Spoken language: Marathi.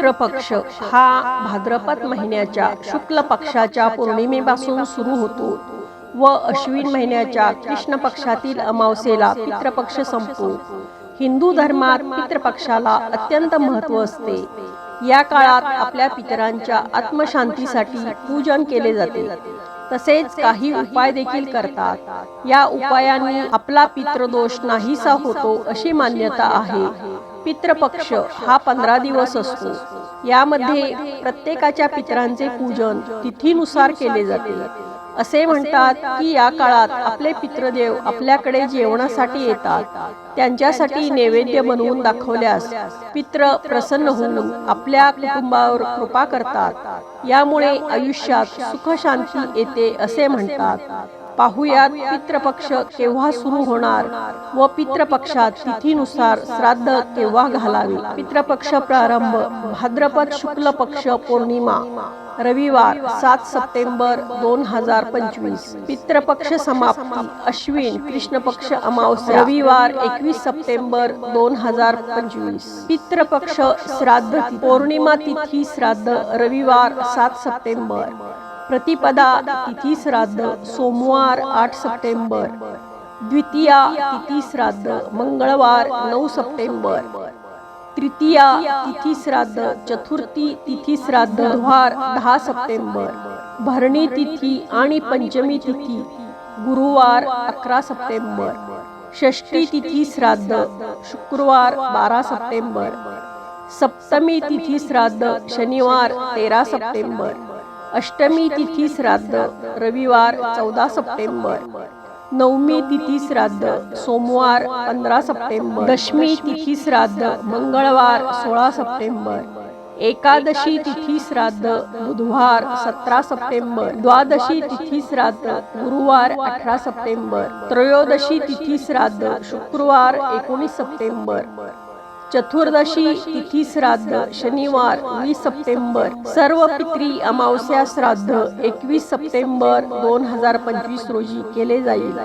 पितृपक्ष हा भाद्रपद महिन्याच्या शुक्ल पक्षाच्या पौर्णिमेपासून सुरू होतो व अश्विन महिन्याच्या कृष्ण पक्षातील अमावस्येला पितृपक्ष संपतो. हिंदू धर्मात पितृपक्षाला अत्यंत महत्त्व असते. या काळात आपल्या पितरांच्या आत्मशांतीसाठी पूजन केले जाते. तसेच काही उपाय देखील करतात. या उपायांनी आपला पितृदोष नाहीसा होतो अशी मान्यता आहे. पितृपक्ष हा पंधरा दिवस असतो. यामध्ये प्रत्येकाच्या पितरांचे पूजन तिथीनुसार केले जाते. असे म्हणतात की या काळात आपले पितृदेव आपल्याकडे जेवणासाठी येतात. त्यांच्यासाठी नैवेद्य बनवून दाखवल्यास पित्र प्रसन्न होऊन आपल्या कुटुंबावर कृपा करतात. यामुळे आयुष्यात सुख शांती येते असे म्हणतात. पाहुयात पितृपक्ष केव्हा सुरू होणार व पितृपक्षात तिथीनुसार श्राद्ध केव्हा घालावे? पितृपक्ष प्रारंभ भाद्रपद शुक्ल पक्ष पौर्णिमा रविवार सात सप्टेंबर दोन हजार पंचवीस. पितृपक्ष समाप्ती अश्विन कृष्ण पक्ष अमावस्या रविवार एकवीस सप्टेंबर दोन हजार पंचवीस. पितृपक्ष श्राद्ध पौर्णिमा तिथी श्राद्ध रविवार सात सप्टेंबर. प्रतिपदा तिथी श्राद्ध सोमवार आठ सप्टेंबर. द्वितीया तिथी श्राद्ध मंगळवार नऊ सप्टेंबर. तृतीया तिथी श्राद्ध चतुर्थी तिथी श्राद्ध बुधवार दहा सप्टेंबर. भरणी तिथी आणि पंचमी तिथी गुरुवार अकरा सप्टेंबर. षष्ठी तिथी श्राद्ध शुक्रवार बारा सप्टेंबर. सप्तमी तिथी श्राद्ध शनिवार तेरा सप्टेंबर. अष्टमी तिथी श्राद्ध रविवार चौदा सप्टेंबर. नवमी तिथी श्राद्ध सोमवार पंधरा सप्टेंबर. दशमी तिथी श्राद्ध मंगळवार सोळा सप्टेंबर. एकादशी तिथी श्राद्ध बुधवार सतरा सप्टेंबर. द्वादशी तिथी श्राद्ध गुरुवार अठरा सप्टेंबर. त्रयोदशी तिथी श्राद्ध शुक्रवार एकोणीस सप्टेंबर. चतुर्दशी तिथी श्राद्ध शनिवार वीस सप्टेंबर सर्व पित्री अमावस्या श्राद्ध एकवीस सप्टेंबर दोन हजार पंचवीस रोजी केले जाईल.